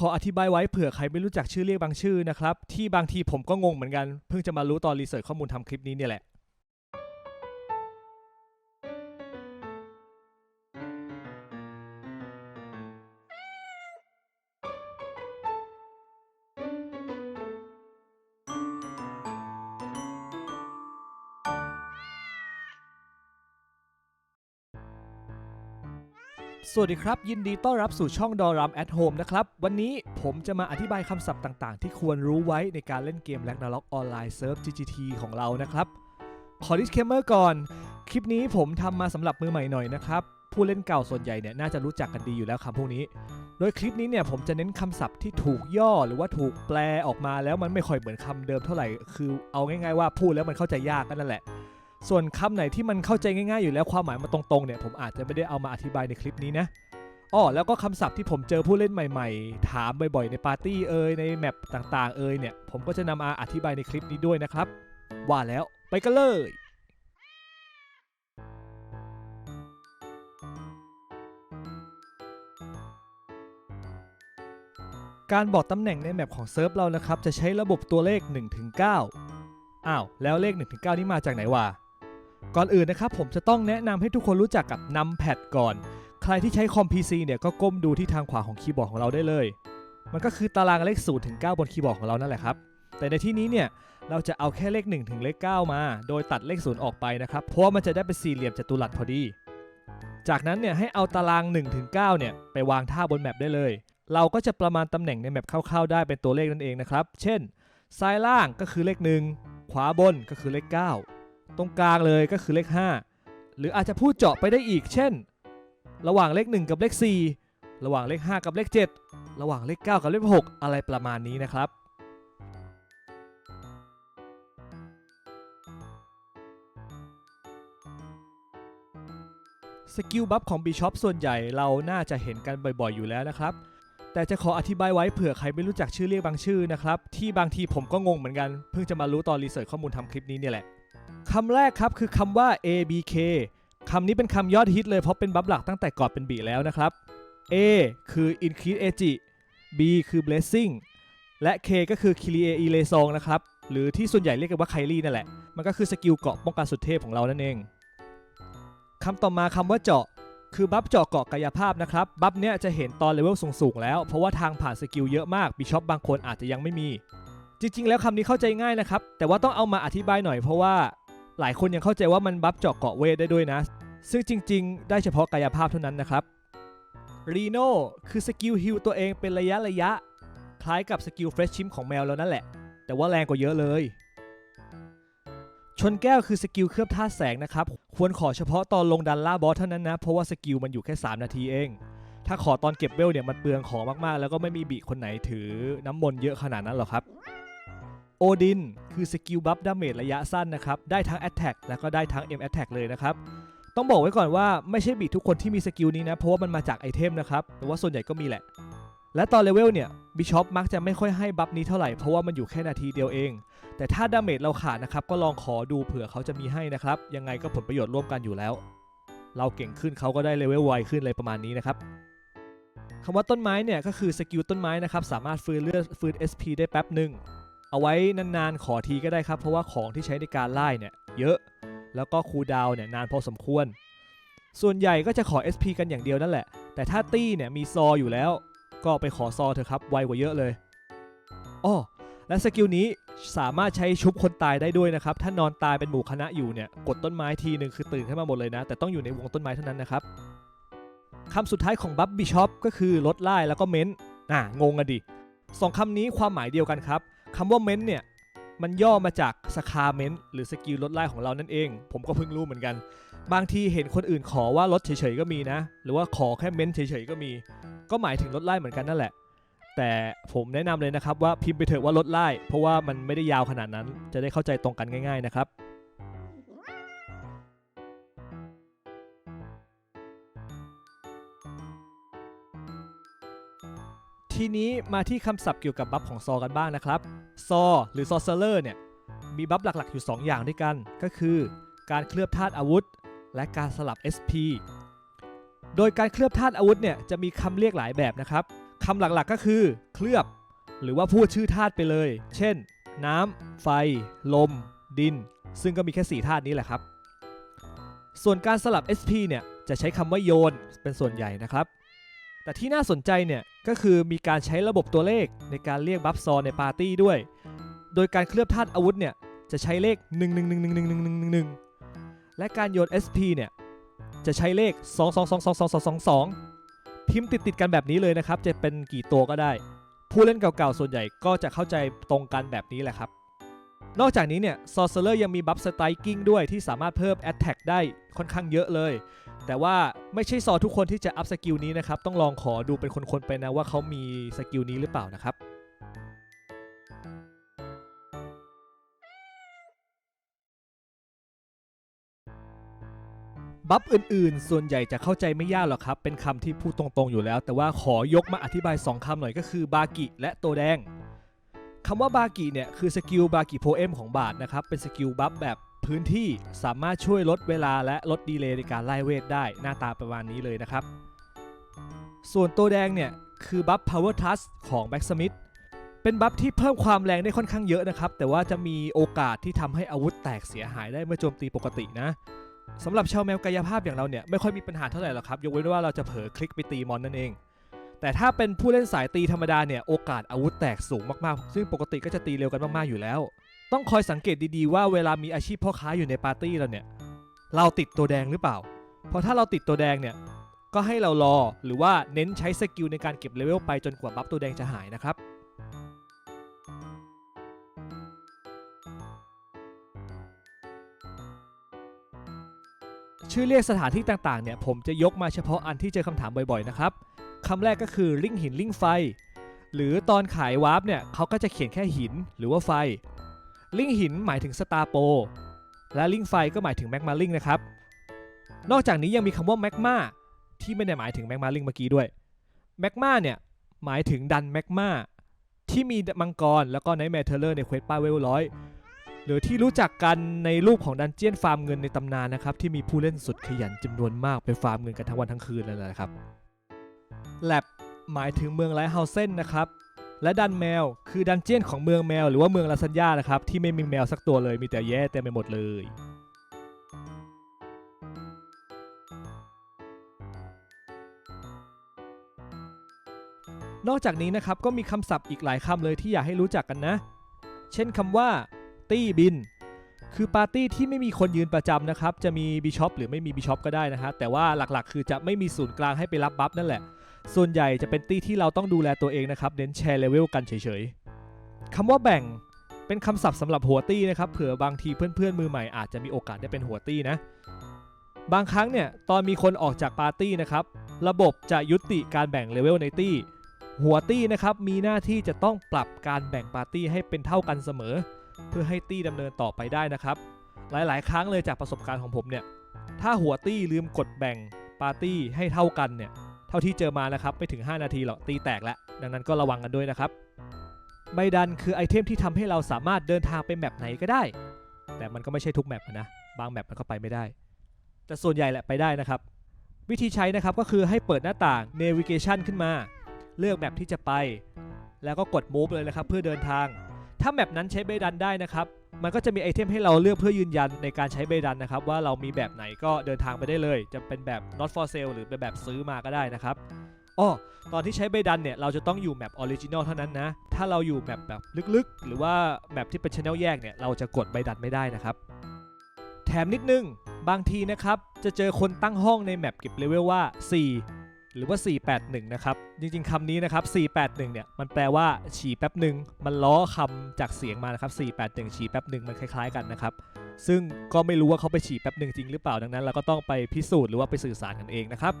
ขออธิบายไว้เผื่อใครไม่รู้จักชื่อเรียกบางชื่อนะครับ ที่บางทีผมก็งงเหมือนกัน เพิ่งจะมารู้ตอนรีเสิร์ชข้อมูลทำคลิปนี้เนี่ยแหละ สวัสดีครับ ยินดีต้อนรับสู่ช่องดอรัมแอ t โฮมนะครับ วันนี้ผมจะมาอธิบายคำศัพท์ต่างๆ ที่ควรรู้ไว้ในการเล่นเกม Ragnarok Online Serve GGT ของเรานะครับ ขอ disclaimer ก่อน คลิปนี้ผมทำมาสำหรับมือใหม่หน่อยนะครับ ผู้เล่นเก่าส่วนใหญ่เนี่ยน่าจะรู้จักกันดีอยู่แล้วคำพวกนี้ โดยคลิปนี้เนี่ยผมจะเน้นคำศัพท์ที่ถูกย่อหรือว่าถูกแปลออกมาแล้วมันไม่ค่อยเหมือนคำเดิมเท่าไหร่ คือเอาง่ายๆว่าพูดแล้วมันเข้าใจยากนั่นแหละ ส่วนคำไหนที่มันเข้าใจง่ายๆอยู่แล้วความหมายมันตรงๆเนี่ยผมอาจจะไม่ได้เอามาอธิบายในคลิปนี้นะอ้อแล้วก็คำศัพท์ที่ผมเจอผู้เล่นใหม่ๆ ถามบ่อยๆในปาร์ตี้เอ่ยในแมปต่างๆเอ่ยเนี่ยผมก็จะนำมาอธิบายในคลิปนี้ด้วยนะครับ ว่าแล้วไปกันเลยการบอกตำแหน่งในแมปของเซิร์ฟเรานะครับ จะใช้ระบบตัวเลข 1-9 อ้าว แล้วเลข 1-9 นี่มาจากไหนวะ ก่อนอื่นนะครับผมจะต้องแนะนำให้ทุกคนรู้จักกับ numpad ก่อน ใครที่ใช้คอม PC เนี่ยก็ก้มดูที่ทางขวาของคีย์บอร์ดของเราได้เลย มันก็คือตารางเลข0ถึง9บนคีย์บอร์ดของเรานั่นแหละครับ แต่ในที่นี้เนี่ยเราจะเอาแค่เลข1ถึงเลข9มา โดยตัดเลข0ออกไปนะครับ เพราะว่ามันจะได้เป็นสี่เหลี่ยมจัตุรัสพอดี จากนั้นเนี่ยให้เอาตาราง1ถึง9เนี่ยไปวางท่าบนแมปได้เลย เราก็จะประมาณตำแหน่งในแมปคร่าวๆได้เป็นตัวเลขนั่นเองนะครับ เช่น ซ้ายล่างก็คือเลข 1 ขวาบนก็คือเลข 9 ตรงกลางเลยก็คือเลข 5 หรืออาจจะพูดเจาะไปได้อีก เช่น ระหว่างเลข 1 กับเลข 4 ระหว่างเลข 5 กับเลข 7 ระหว่างเลข 9 กับเลข 6 อะไรประมาณนี้นะครับสกิลบัฟของ Bishop ส่วนใหญ่เราน่าจะเห็นกันบ่อยๆ อยู่แล้วนะครับ แต่จะขออธิบายไว้เผื่อใครไม่รู้จักชื่อเรียกบางชื่อนะครับ ที่บางทีผมก็งงเหมือนกัน เพิ่งจะมารู้ตอนรีเสิร์ชข้อมูลทำคลิปนี้เนี่ยแหละ คำแรกครับคือคำว่า ABK คำนี้เป็นคำยอดฮิตเลยเพราะเป็นบัฟหลักตั้งแต่ก่อนเป็นบีแล้วนะครับ A คือ increase ag B คือ blessing และ K ก็คือ k i l i e e l e s o n g นะครับ หรือที่ส่วนใหญ่เรียกกันว่าไคลี่นั่นแหละ มันก็คือสกิลเกาะป้องกันสุดเทพของเรานั่นเองคำต่อมาคำว่าเจาะ คือบัฟเจาะเกาะกายภาพนะครับ บัฟเนี้ยจะเห็นตอนเลเวลสูงๆแล้ว เพราะว่าทางผ่านสกิลเยอะมากบิชอปบางคนอาจจะยังไม่มี จริง ๆ แล้วคำนี้เข้าใจง่ายนะครับ แต่ว่าต้องเอามาอธิบายหน่อยเพราะว่าหลายคนยังเข้าใจว่ามันบัฟเจาะเกาะเวทได้ด้วยนะ ซึ่งจริง ๆ ได้เฉพาะกายภาพเท่านั้นนะครับรีโนคือสกิลฮิลตัวเองเป็นระยะระยะ คล้ายกับสกิลเฟรชชิมของแมวแล้วนั่นแหละ แต่ว่าแรงกว่าเยอะเลย ชนแก้วคือสกิลเคลือบธาตุแสงนะครับ ควรขอเฉพาะตอนลงดันล่าบอสเท่านั้นนะ เพราะว่าสกิลมันอยู่แค่ 3 นาทีเอง ถ้าขอตอนเก็บเวลเนี่ยมันเปลืองของมากๆ แล้วก็ไม่มีบีคนไหนถือน้ำมนต์เยอะขนาดนั้นหรอกครับ โอดินคือสกิลบัฟดาเมจระยะสั้นนะครับ ได้ทั้ง Attack แล้วก็ได้ทั้ง M Attack เลยนะครับ ต้องบอกไว้ก่อนว่าไม่ใช่บีทุกคนที่มีสกิลนี้นะ เพราะว่ามันมาจากไอเทมนะครับ แต่ว่าส่วนใหญ่ก็มีแหละ และตอนเลเวลเนี่ยบิชอปมักจะไม่ค่อยให้บัฟนี้เท่าไหร่เพราะว่ามันอยู่แค่นาทีเดียวเอง แต่ถ้าดาเมจเราขาดนะครับก็ลองขอดูเผื่อเขาจะมีให้นะครับ ยังไงก็ผลประโยชน์ร่วมกันอยู่แล้ว เราเก่งขึ้นเขาก็ได้เลเวลไวขึ้นเลยประมาณนี้นะครับคำว่าต้นไม้เนี่ยก็คือสกิลต้นไม้นะครับสามารถฟื้นเลือดฟื้น SP ได้แป๊บหนึ่ง เอาไว้นานๆขอทีก็ได้ครับ เพราะว่าของที่ใช้ในการไล่เนี่ยเยอะ แล้วก็คูดาวเนี่ยนานพอสมควร ส่วนใหญ่ก็จะขอ SP กันอย่างเดียวนั่นแหละ แต่ถ้าตี้เนี่ยมีซออยู่แล้ว ก็ไปขอซอเถอะครับ ไวกว่าเยอะเลยอ้อและสกิลนี้สามารถใช้ชุบคนตายได้ด้วยนะครับ ถ้านอนตายเป็นหมู่คณะอยู่เนี่ย กดต้นไม้ทีหนึ่งคือตื่นขึ้นมาหมดเลยนะ แต่ต้องอยู่ในวงต้นไม้เท่านั้นนะครับคำสุดท้ายของบัฟบิชอปก็คือลดไล่แล้วก็เม้นอะงงอะดิสองคำนี้ความหมายเดียวกันครับ คำว่าเม้นเนี่ยมันย่อมาจากสคาเมนหรือสกิลลดไล่ของเรานั่นเอง ผมก็เพิ่งรู้เหมือนกัน บางทีเห็นคนอื่นขอว่าลดเฉยๆก็มีนะ หรือว่าขอแค่เม้นเฉยๆก็มี ก็หมายถึงลดไล่เหมือนกันนั่นแหละ แต่ผมแนะนำเลยนะครับว่าพิมพ์ไปเถอะว่าลดไล่เพราะว่ามันไม่ได้ยาวขนาดนั้น จะได้เข้าใจตรงกันง่าย ๆนะครับ ทีนี้มาที่คำศัพท์เกี่ยวกับบัฟของซอกันบ้างนะครับ ซอ หรือซอเซเลอร์เนี่ย มีบัฟหลักๆอยู่ 2 อย่างด้วยกัน ก็คือ การเคลือบธาตุอาวุธ และการสลับ SP โดยการเคลือบธาตุอาวุธเนี่ยจะมีคำเรียกหลายแบบนะครับคคำหลักๆก็คือ เคลือบ หรือว่าพูดชื่อธาตุไปเลย เช่น น้ำ ไฟ ลม ดิน ซึ่งก็มีแค่4ธาตุนี้แหละครับ ส่วนการสลับ SP เนี่ยจะใช้คำว่าโยนเป็นส่วนใหญ่นะครับ แต่ที่น่าสนใจเนี่ยก็คือมีการใช้ระบบตัวเลขในการเรียกบัฟซอในปาร์ตี้ด้วย โดยการเคลือบธาตุอาวุธเนี่ยจะใช้เลข 1 1 1 1 1 1 1 1 และการโยน SP เนี่ยจะใช้เลข 2 2 2 2 2 2 2พิมพ์ติดๆกันแบบนี้เลยนะครับ จะเป็นกี่ตัวก็ได้ ผู้เล่นเก่าๆ ส่วนใหญ่ก็จะเข้าใจตรงกันแบบนี้แหละครับ นอกจากนี้เนี่ย Sorcerer ยังมีบัฟ Striking ด้วยที่สามารถเพิ่ม Attack ได้ค่อนข้างเยอะเลย แต่ว่า ไม่ใช่ซอทุกคนที่จะอัพสกิลนี้นะครับ ต้องลองขอดูเป็นคนๆไปนะว่าเขามีสกิลนี้หรือเปล่านะครับบัฟอื่นๆ ส่วนใหญ่จะเข้าใจไม่ยากหรอกครับ เป็นคำที่พูดตรงๆอยู่แล้ว แต่ว่าขอยกมาอธิบาย 2คำหน่อยก็คือบากิและตัวแดงคำว่าบากิเนี่ยคือสกิลบากิโพเอมของบาทนะครับ เป็นสกิลบัฟแบบ พื้นที่สามารถช่วยลดเวลาและลดดีเลย์ในการไล่เวทได้หน้าตาประมาณนี้เลยนะครับ ส่วนตัวแดงเนี่ยคือบัฟ Power Touch ของแบ็กสมิธเป็นบัฟที่เพิ่มความแรงได้ค่อนข้างเยอะนะครับ แต่ว่าจะมีโอกาสที่ทำให้อาวุธแตกเสียหายได้เมื่อโจมตีปกตินะสำหรับชาวแมวกายภาพอย่างเราเนี่ยไม่ค่อยมีปัญหาเท่าไหร่หรอกครับ ยกเว้นว่าเราจะเผลอคลิกไปตีมอนนั่นเอง แต่ถ้าเป็นผู้เล่นสายตีธรรมดาเนี่ยโอกาสอาวุธแตกสูงมากๆ ซึ่งปกติก็จะตีเร็วกันมากๆอยู่แล้ว ต้องคอยสังเกตดีๆว่าเวลามีอาชีพพ่อค้าอยู่ในปาร์ตี้เราเนี่ย เราติดตัวแดงหรือเปล่า เพราะถ้าเราติดตัวแดงเนี่ย ก็ให้เรารอหรือว่าเน้นใช้สกิลในการเก็บเลเวลไปจนกว่าบัฟตัวแดงจะหายนะครับ ชื่อเรียกสถานที่ต่างๆเนี่ยผมจะยกมาเฉพาะอันที่เจอคำถามบ่อยๆนะครับคำแรกก็คือลิงหินลิงไฟ หรือตอนขายวาร์ปเนี่ยเขาก็จะเขียนแค่หินหรือว่าไฟ ลิงหินหมายถึงสตาร์โปและลิงไฟก็หมายถึงแมกมาลิงนะครับ นอกจากนี้ยังมีคำว่าแมกมาที่ไม่ได้หมายถึงแมกมาลิงเมื่อกี้ด้วยแมกมาเนี่ยหมายถึงดันแมกมาที่มีมังกรแล้วก็ไนท์แมทเทอร์ในเควสป้าเวลร้อยหรือที่รู้จักกันในรูปของดันเจียนฟาร์มเงินในตำนานนะครับ ที่มีผู้เล่นสุดขยันจำนวนมากไปฟาร์มเงินกันทั้งวันทั้งคืนเลยนะครับแลบหมายถึงเมืองไลท์เฮาเซนนะครับ และดันแมว คือดันเจียนของเมืองแมวหรือว่าเมืองลาซันยานะครับที่ไม่มีแมวสักตัวเลยมีแต่แย่เต็มไปหมดเลยนอกจากนี้นะครับก็มีคำศัพท์อีกหลายคำเลยที่อยากให้รู้จักกันนะ เช่นคำว่า ตี้บิน คือปาร์ตี้ที่ไม่มีคนยืนประจำนะครับ จะมีบิชอปหรือไม่มีบิชอปก็ได้นะฮะแต่ว่าหลักๆ คือจะไม่มีศูนย์กลางให้ไปรับบัฟนั่นแหละ ส่วนใหญ่จะเป็นตี้ที่เราต้องดูแลตัวเองนะครับ เน้นแชร์เลเวลกันเฉยๆคำว่าแบ่งเป็นคำศัพท์สำหรับหัวตี้นะครับเผื่อบางทีเพื่อนๆมือใหม่อาจจะมีโอกาสได้เป็นหัวตี้นะ บางครั้งเนี่ยตอนมีคนออกจากปาร์ตี้นะครับระบบจะยุติการแบ่งเลเวลในตี้หัวตี้นะครับมีหน้าที่จะต้องปรับการแบ่งปาร์ตี้ให้เป็นเท่ากันเสมอ เพื่อให้ตี้ดำเนินต่อไปได้นะครับ หลายๆ ครั้งเลยจากประสบการณ์ของผมเนี่ยถ้าหัวตี้ลืมกดแบ่งปาร์ตี้ให้เท่ากันเนี่ย เท่าที่เจอมานะครับไม่ถึง 5 นาทีหรอกตีแตกแล้วดังนั้นก็ระวังกันด้วยนะครับใบดันคือไอเทมที่ทำให้เราสามารถเดินทางไปแมปไหนก็ได้ แต่มันก็ไม่ใช่ทุกแมปนะบางแมปมันก็ไปไม่ได้ แต่ส่วนใหญ่แหละไปได้นะครับ วิธีใช้นะครับก็คือให้เปิดหน้าต่าง navigation ขึ้นมา เลือกแมปที่จะไป แล้วก็กด move เลยนะครับเพื่อเดินทาง ถ้าแมปนั้นใช้เบดันได้นะครับ มันก็จะมีไอเทมให้เราเลือกเพื่อยืนยันในการใช้เบดันนะครับ ว่าเรามีแบบไหนก็เดินทางไปได้เลย จะเป็นแบบ not for sale หรือเป็นแบบซื้อมาก็ได้นะครับอ้อตอนที่ใช้เบดันเนี่ยเราจะต้องอยู่แมปออริจินอลเท่านั้นนะ ถ้าเราอยู่แมปแบบลึกๆ หรือว่าแมปที่เป็นช anel แยกเนี่ยเราจะกดเบดันไม่ได้นะครับ แถมนิดนึงบางทีนะครับจะเจอคนตั้งห้องในแมปเก็บเลเวลว่า 4 หรือว่า 481 นะครับ จริงๆคำนี้นะครับ 481 เนี่ย มันแปลว่า ฉี่แป๊บหนึ่ง มันล้อคำจากเสียงมานะครับ 481 ฉี่แป๊บหนึ่งมันคล้ายๆกันนะครับ ซึ่งก็ไม่รู้ว่าเขาไปฉี่แป๊บหนึ่งจริงหรือเปล่า ดังนั้นเราก็ต้องไปพิสูจน์หรือว่าไปสื่อสารกันเองนะครับ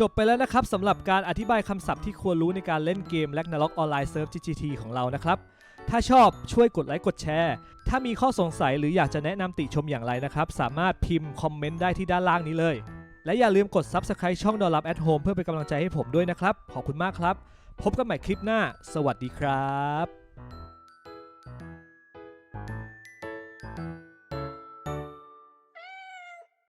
จบไปแล้วนะครับสำหรับการอธิบายคำศัพท์ที่ควรรู้ในการเล่นเกม Ragnarok Online Serve GGT ของเรานะครับ ถ้าชอบช่วยกดไลค์กดแชร์ ถ้ามีข้อสงสัยหรืออยากจะแนะนำติชมอย่างไรนะครับ สามารถพิมพ์คอมเมนต์ได้ที่ด้านล่างนี้เลย และอย่าลืมกด Subscribe ช่องดอลลับแอทโฮมเพื่อเป็นกำลังใจให้ผมด้วยนะครับ ขอบคุณมากครับ พบกันใหม่คลิปหน้า สวัสดีครับ